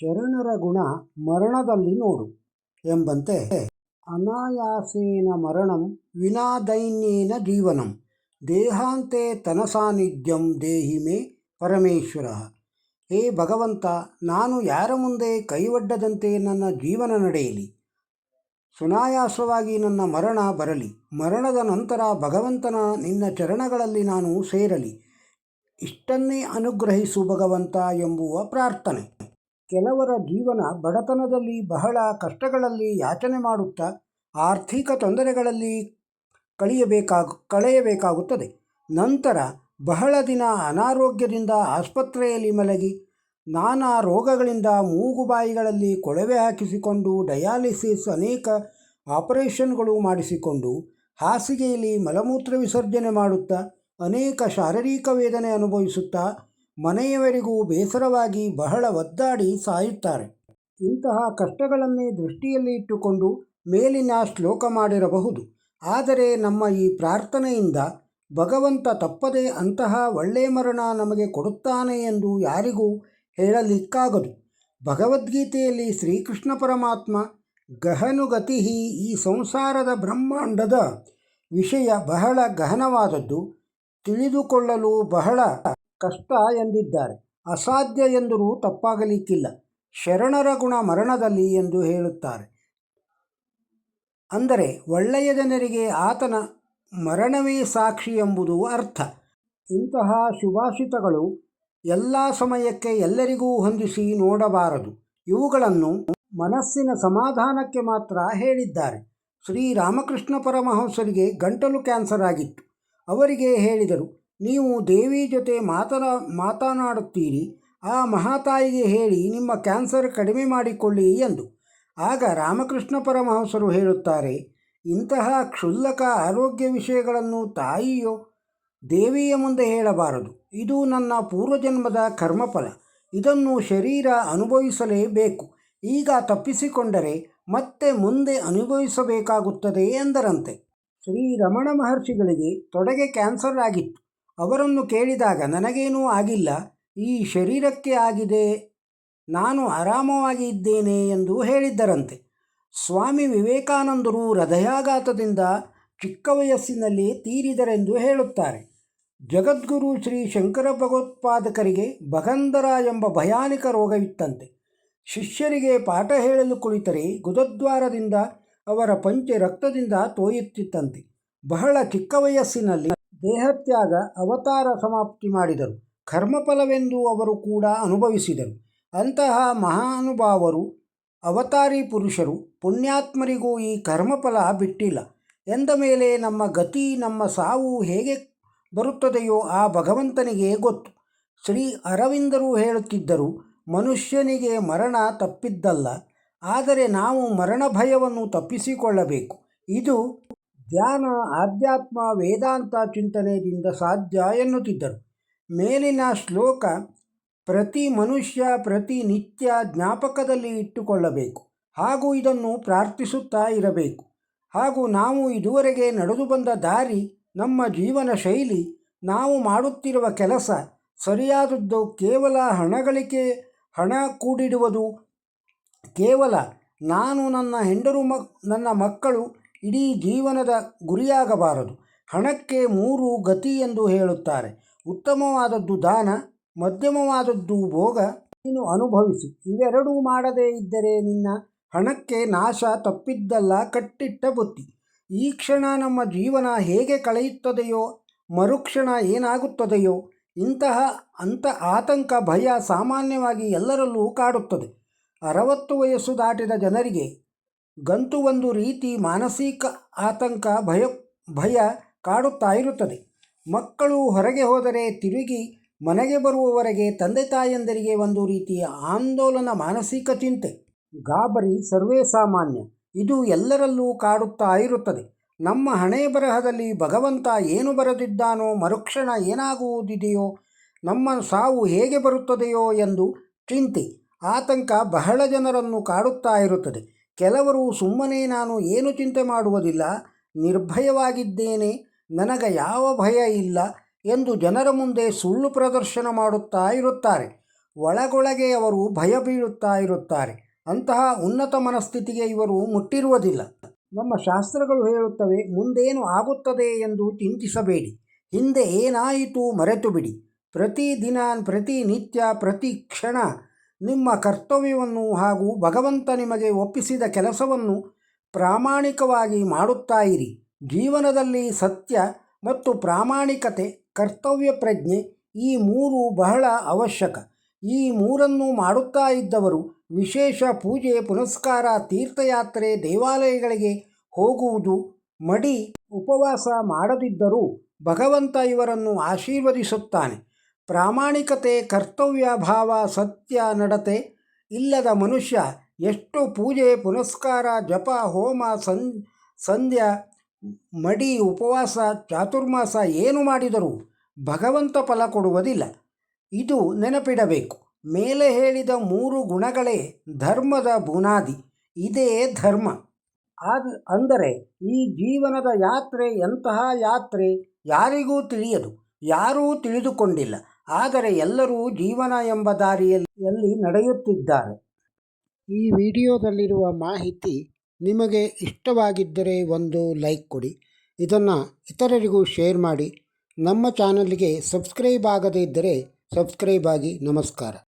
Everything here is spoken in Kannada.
ಶರಣರ ಗುಣ ಮರಣದಲ್ಲಿ ನೋಡು ಎಂಬಂತೆ, ಅನಾಯಾಸೇನ ಮರಣಂ ವಿನಾ ದೈನ್ಯೇನ ಜೀವನಂ, ದೇಹಾಂತೆ ತನಸಾನಿಧ್ಯಂ ದೇಹಿ ಮೇ ಪರಮೇಶ್ವರ. ಹೇ ಭಗವಂತ, ನಾನು ಯಾರ ಮುಂದೆ ಕೈವಡ್ಡದಂತೆ ನನ್ನ ಜೀವನ ನಡೆಯಲಿ? ಸುನಾಯಾಸವಾಗಿ ನನ್ನ ಮರಣ ಬರಲಿ, ಮರಣದ ನಂತರ ಭಗವಂತನ ನಿನ್ನ ಚರಣಗಳಲ್ಲಿ ನಾನು ಸೇರಲಿ. ಇಷ್ಟನ್ನೇ ಅನುಗ್ರಹಿಸು ಭಗವಂತ ಎಂಬುವ ಪ್ರಾರ್ಥನೆ. ಕೆಲವರ ಜೀವನ ಬಡತನದಲ್ಲಿ ಬಹಳ ಕಷ್ಟಗಳಲ್ಲಿ ಯಾಚನೆ ಮಾಡುತ್ತಾ ಆರ್ಥಿಕ ತೊಂದರೆಗಳಲ್ಲಿ ಕಳೆಯಬೇಕಾಗ, ಕಳೆಯಬೇಕಾಗುತ್ತದೆ. ನಂತರ ಬಹಳ ದಿನ ಅನಾರೋಗ್ಯದಿಂದ ಆಸ್ಪತ್ರೆಯಲ್ಲಿ ಮಲಗಿ ನಾನಾ ರೋಗಗಳಿಂದ ಮೂಗುಬಾಯಿಗಳಲ್ಲಿ ಕೊಳವೆ ಹಾಕಿಸಿಕೊಂಡು ಡಯಾಲಿಸಿಸ್ ಅನೇಕ ಆಪರೇಷನ್ಗಳು ಮಾಡಿಸಿಕೊಂಡು ಹಾಸಿಗೆಯಲ್ಲಿ ಮಲಮೂತ್ರ ವಿಸರ್ಜನೆ ಮಾಡುತ್ತಾ ಅನೇಕ ಶಾರೀರಿಕ ವೇದನೆ ಅನುಭವಿಸುತ್ತಾ ಮನೆಯವರಿಗೂ ಬೇಸರವಾಗಿ ಬಹಳ ಒದ್ದಾಡಿ ಸಾಯುತ್ತಾರೆ. ಇಂತಹ ಕಷ್ಟಗಳನ್ನೇ ದೃಷ್ಟಿಯಲ್ಲಿ ಇಟ್ಟುಕೊಂಡು ಮೇಲಿನ ಶ್ಲೋಕ ಮಾಡಿರಬಹುದು. ಆದರೆ ನಮ್ಮ ಈ ಪ್ರಾರ್ಥನೆಯಿಂದ ಭಗವಂತ ತಪ್ಪದೆ ಅಂತಹ ಒಳ್ಳೆಯ ಮರಣ ನಮಗೆ ಕೊಡುತ್ತಾನೆ ಎಂದು ಯಾರಿಗೂ ಹೇಳಲಿಕ್ಕಾಗದು. ಭಗವದ್ಗೀತೆಯಲ್ಲಿ ಶ್ರೀಕೃಷ್ಣ ಪರಮಾತ್ಮ ಗಹನುಗತಿ ಈ ಸಂಸಾರದ ಬ್ರಹ್ಮಾಂಡದ ವಿಷಯ ಬಹಳ ಗಹನವಾದದ್ದು, ತಿಳಿದುಕೊಳ್ಳಲು ಬಹಳ ಕಷ್ಟ ಎಂದಿದ್ದಾರೆ. ಅಸಾಧ್ಯ ಎಂದರೂ ತಪ್ಪಾಗಲಿಕ್ಕಿಲ್ಲ. ಶರಣರ ಗುಣ ಮರಣದಲ್ಲಿ ಎಂದು ಹೇಳುತ್ತಾರೆ. ಅಂದರೆ ಒಳ್ಳೆಯ ಜನರಿಗೆ ಆತನ ಮರಣವೇ ಸಾಕ್ಷಿ ಎಂಬುದು ಅರ್ಥ. ಇಂತಹ ಶುಭಾಷಿತಗಳು ಎಲ್ಲ ಸಮಯಕ್ಕೆ ಎಲ್ಲರಿಗೂ ಹೊಂದಿಸಿ ನೋಡಬಾರದು. ಇವುಗಳನ್ನು ಮನಸ್ಸಿನ ಸಮಾಧಾನಕ್ಕೆ ಮಾತ್ರ ಹೇಳಿದ್ದಾರೆ. ಶ್ರೀರಾಮಕೃಷ್ಣ ಪರಮಹಂಸರಿಗೆ ಗಂಟಲು ಕ್ಯಾನ್ಸರ್ ಆಗಿತ್ತು. ಅವರಿಗೆ ಹೇಳಿದರು ನೀವು ದೇವಿ ಜೊತೆ ಮಾತನಾ, ಮಾತನಾಡುತ್ತೀರಿ. ಆ ಮಹಾತಾಯಿಗೆ ಹೇಳಿ ನಿಮ್ಮ ಕ್ಯಾನ್ಸರ್ ಕಡಿಮೆ ಮಾಡಿಕೊಳ್ಳಿ ಎಂದು. ಆಗ ರಾಮಕೃಷ್ಣ ಪರಮಹಂಸರು ಹೇಳುತ್ತಾರೆ, ಇಂತಹ ಕ್ಷುಲ್ಲಕ ಆರೋಗ್ಯ ವಿಷಯಗಳನ್ನು ತಾಯಿಯೋ? ದೇವಿಯ ಮುಂದೆ ಹೇಳಬಾರದು. ಇದು ನನ್ನ ಪೂರ್ವಜನ್ಮದ ಕರ್ಮಫಲ. ಇದನ್ನು ಶರೀರ ಅನುಭವಿಸಲೇಬೇಕು. ಈಗ ತಪ್ಪಿಸಿಕೊಂಡರೆ ಮತ್ತೆ ಮುಂದೆ ಅನುಭವಿಸಬೇಕಾಗುತ್ತದೆ ಎಂದರಂತೆ. ಶ್ರೀ ರಮಣ ಮಹರ್ಷಿಗಳಿಗೆ ತೊಡೆಗೆ ಕ್ಯಾನ್ಸರ್ ಆಗಿತ್ತು. ಅವರನ್ನು ಕೇಳಿದಾಗ, ನನಗೇನೂ ಆಗಿಲ್ಲ. ಈ ಶರೀರಕ್ಕೆ ಆಗಿದೆ. ನಾನು ಆರಾಮವಾಗಿ ಇದ್ದೇನೆ ಎಂದು ಹೇಳಿದ್ದರಂತೆ. ಸ್ವಾಮಿ ವಿವೇಕಾನಂದರು ಹೃದಯಾಘಾತದಿಂದ ಚಿಕ್ಕ ವಯಸ್ಸಿನಲ್ಲಿ ತೀರಿದರೆಂದು ಹೇಳುತ್ತಾರೆ. ಜಗದ್ಗುರು ಶ್ರೀ ಶಂಕರ ಭಗವತ್ಪಾದಕರಿಗೆ ಭಗಂಧರ ಎಂಬ ಭಯಾನಕ ರೋಗವಿತ್ತಂತೆ. ಶಿಷ್ಯರಿಗೆ ಪಾಠ ಹೇಳಲು ಕುಳಿತರೆ ಗುದದ್ವಾರದಿಂದ ಅವರ ಪಂಚೆ ರಕ್ತದಿಂದ ತೋಯುತ್ತಿತ್ತಂತೆ. ಬಹಳ ಚಿಕ್ಕ ವಯಸ್ಸಿನಲ್ಲಿ ದೇಹತ್ಯಾಗ ಅವತಾರ ಸಮಾಪ್ತಿ ಮಾಡಿದರು. ಕರ್ಮಫಲವೆಂದು ಅವರು ಕೂಡ ಅನುಭವಿಸಿದರು. ಅಂತಹ ಮಹಾನುಭಾವರು, ಅವತಾರಿ ಪುರುಷರು ಪುಣ್ಯಾತ್ಮರಿಗೂ ಈ ಕರ್ಮಫಲ ಬಿಟ್ಟಿಲ್ಲ. ಎಂದ ಮೇಲೆ ನಮ್ಮ ಗತಿ, ನಮ್ಮ ಸಾವು ಹೇಗೆ ಬರುತ್ತದೆಯೋ ಆ ಭಗವಂತನಿಗೆ ಗೊತ್ತು. ಶ್ರೀ ಅರವಿಂದರು ಹೇಳುತ್ತಿದ್ದರು, ಮನುಷ್ಯನಿಗೆ ಮರಣ ತಪ್ಪಿದ್ದಲ್ಲ, ಆದರೆ ನಾವು ಮರಣ ಭಯವನ್ನು ತಪ್ಪಿಸಿಕೊಳ್ಳಬೇಕು. ಇದು ಧ್ಯಾನ, ಆಧ್ಯಾತ್ಮ, ವೇದಾಂತ ಚಿಂತನೆಯಿಂದ ಸಾಧ್ಯ ಎನ್ನುತ್ತಿದ್ದರು. ಮೇಲಿನ ಶ್ಲೋಕ, ಪ್ರತಿ ಮನುಷ್ಯ, ಪ್ರತಿ ನಿತ್ಯ ಜ್ಞಾಪಕದಲ್ಲಿ ಇಟ್ಟುಕೊಳ್ಳಬೇಕು. ಹಾಗೂ ಇದನ್ನು ಪ್ರಾರ್ಥಿಸುತ್ತಾ ಇರಬೇಕು. ಹಾಗೂ ನಾವು ಇದುವರೆಗೆ ನಡೆದು ಬಂದ ದಾರಿ, ನಮ್ಮ ಜೀವನ ಶೈಲಿ, ನಾವು ಮಾಡುತ್ತಿರುವ ಕೆಲಸ, ಸರಿಯಾದದ್ದು ಕೇವಲ ಹಣಗಳಿಕೆ ಹಣ ಕೂಡಿಡುವುದು ಕೇವಲ ನಾನು ನನ್ನ ಹೆಂಡರು ಮಕ್ ನನ್ನ ಮಕ್ಕಳು ಇಡೀ ಜೀವನದ ಗುರಿಯಾಗಬಾರದು. ಹಣಕ್ಕೆ ಮೂರು ಗತಿ ಎಂದು ಹೇಳುತ್ತಾರೆ. ಉತ್ತಮವಾದದ್ದು ದಾನ, ಮಧ್ಯಮವಾದದ್ದು ಭೋಗ. ನೀನು ಅನುಭವಿಸು. ಇವೆರಡೂ ಮಾಡದೇ ಇದ್ದರೆ ನಿನ್ನ ಹಣಕ್ಕೆ ನಾಶ ತಪ್ಪಿದ್ದಲ್ಲ ಕಟ್ಟಿಟ್ಟ ಬುತ್ತಿ. ಈ ಕ್ಷಣ ನಮ್ಮ ಜೀವನ ಹೇಗೆ ಕಳೆಯುತ್ತದೆಯೋ, ಮರುಕ್ಷಣ ಏನಾಗುತ್ತದೆಯೋ, ಇಂತಹ ಅಂಥ ಆತಂಕ, ಭಯ ಸಾಮಾನ್ಯವಾಗಿ ಎಲ್ಲರಲ್ಲೂ ಕಾಡುತ್ತದೆ. ಅರವತ್ತು ವಯಸ್ಸು ದಾಟಿದ ಜನರಿಗೆ ಗಂತು ಒಂದು ರೀತಿ ಮಾನಸಿಕ ಆತಂಕ ಭಯ ಭಯ ಕಾಡುತ್ತಾ ಇರುತ್ತದೆ. ಮಕ್ಕಳು ಹೊರಗೆ ಹೋದರೆ ತಿರುಗಿ ಮನೆಗೆ ಬರುವವರೆಗೆ ತಂದೆ ತಾಯಂದರಿಗೆ ಒಂದು ರೀತಿಯ ಆಂದೋಲನ ಮಾನಸಿಕ ಚಿಂತೆ. ಗಾಬರಿ ಸರ್ವೇ ಸಾಮಾನ್ಯ. ಇದು ಎಲ್ಲರಲ್ಲೂ ಕಾಡುತ್ತಾ ಇರುತ್ತದೆ. ನಮ್ಮ ಹಣೆ ಬರಹದಲ್ಲಿ ಭಗವಂತ ಏನು ಬರೆದಿದ್ದಾನೋ ಮರುಕ್ಷಣ ಏನಾಗುವುದಿದೆಯೋ, ನಮ್ಮ ಸಾವು ಹೇಗೆ ಬರುತ್ತದೆಯೋ ಎಂದು ಚಿಂತೆ, ಆತಂಕ ಬಹಳ ಜನರನ್ನು ಕಾಡುತ್ತಾ ಇರುತ್ತದೆ. ಕೆಲವರು ಸುಮ್ಮನೆ ನಾನು ಏನು ಚಿಂತೆ ಮಾಡುವುದಿಲ್ಲ, ನಿರ್ಭಯವಾಗಿದ್ದೇನೆ, ನನಗೆ ಯಾವ ಭಯ ಇಲ್ಲ ಎಂದು ಜನರ ಮುಂದೆ ಸುಳ್ಳು ಪ್ರದರ್ಶನ ಮಾಡುತ್ತಾ ಇರುತ್ತಾರೆ. ಒಳಗೊಳಗೆ ಅವರು ಭಯ ಬೀಳುತ್ತಾ ಇರುತ್ತಾರೆ. ಅಂತಹ ಉನ್ನತ ಮನಸ್ಥಿತಿಗೆ ಇವರು ಮುಟ್ಟಿರುವುದಿಲ್ಲ. ನಮ್ಮ ಶಾಸ್ತ್ರಗಳು ಹೇಳುತ್ತವೆ, ಮುಂದೇನು ಆಗುತ್ತದೆ ಎಂದು ಚಿಂತಿಸಬೇಡಿ. ಹಿಂದೆ ಏನಾಯಿತು ಮರೆತು ಬಿಡಿ ಪ್ರತಿ ದಿನ, ಪ್ರತಿ ನಿತ್ಯ, ಪ್ರತಿ ಕ್ಷಣ ನಿಮ್ಮ ಕರ್ತವ್ಯವನ್ನು ಹಾಗೂ ಭಗವಂತ ನಿಮಗೆ ಒಪ್ಪಿಸಿದ ಕೆಲಸವನ್ನು ಪ್ರಾಮಾಣಿಕವಾಗಿ ಮಾಡುತ್ತಾ ಇರಿ ಜೀವನದಲ್ಲಿ ಸತ್ಯ ಮತ್ತು ಪ್ರಾಮಾಣಿಕತೆ, ಕರ್ತವ್ಯ ಪ್ರಜ್ಞೆ ಈ ಮೂರು ಬಹಳ ಅವಶ್ಯಕ. ಈ ಮೂರನ್ನು ಮಾಡುತ್ತಾ ಇದ್ದವರು ವಿಶೇಷ ಪೂಜೆ, ಪುನಸ್ಕಾರ, ತೀರ್ಥಯಾತ್ರೆ, ದೇವಾಲಯಗಳಿಗೆ ಹೋಗುವುದು, ಮಡಿ, ಉಪವಾಸ ಮಾಡದಿದ್ದರೂ ಭಗವಂತ ಇವರನ್ನು ಆಶೀರ್ವದಿಸುತ್ತಾನೆ. ಪ್ರಾಮಾಣಿಕತೆ, ಕರ್ತವ್ಯ, ಭಾವ, ಸತ್ಯ, ನಡತೆ ಇಲ್ಲದ ಮನುಷ್ಯ ಎಷ್ಟು ಪೂಜೆ, ಪುನಸ್ಕಾರ, ಜಪ, ಹೋಮ, ಸಂ, ಸಂಧ್ಯ, ಮಡಿ, ಉಪವಾಸ, ಚಾತುರ್ಮಾಸ ಏನು ಮಾಡಿದರೂ ಭಗವಂತ ಫಲ ಕೊಡುವುದಿಲ್ಲ. ಇದು ನೆನಪಿಡಬೇಕು. ಮೇಲೆ ಹೇಳಿದ ಮೂರು ಗುಣಗಳೇ ಧರ್ಮದ ಬುನಾದಿ. ಇದೇ ಧರ್ಮ. ಆದ, ಅಂದರೆ ಈ ಜೀವನದ ಯಾತ್ರೆ ಎಂತಹ ಯಾತ್ರೆ ಯಾರಿಗೂ ತಿಳಿಯದು. ಯಾರೂ ತಿಳಿದುಕೊಂಡಿಲ್ಲ. ಆದರೆ ಎಲ್ಲರೂ ಜೀವನ ಎಂಬ ದಾರಿಯಲ್ಲಿ ನಡೆಯುತ್ತಿದ್ದಾರೆ. ಈ ವಿಡಿಯೋದಲ್ಲಿರುವ ಮಾಹಿತಿ ನಿಮಗೆ ಇಷ್ಟವಾಗಿದ್ದರೆ ಒಂದು ಲೈಕ್ ಕೊಡಿ. ಇದನ್ನು ಇತರರಿಗೂ ಶೇರ್ ಮಾಡಿ. ನಮ್ಮ ಚಾನಲ್ಗೆ ಸಬ್ಸ್ಕ್ರೈಬ್ ಆಗದೇ ಇದ್ದರೆ ಸಬ್ಸ್ಕ್ರೈಬ್ ಆಗಿ ನಮಸ್ಕಾರ.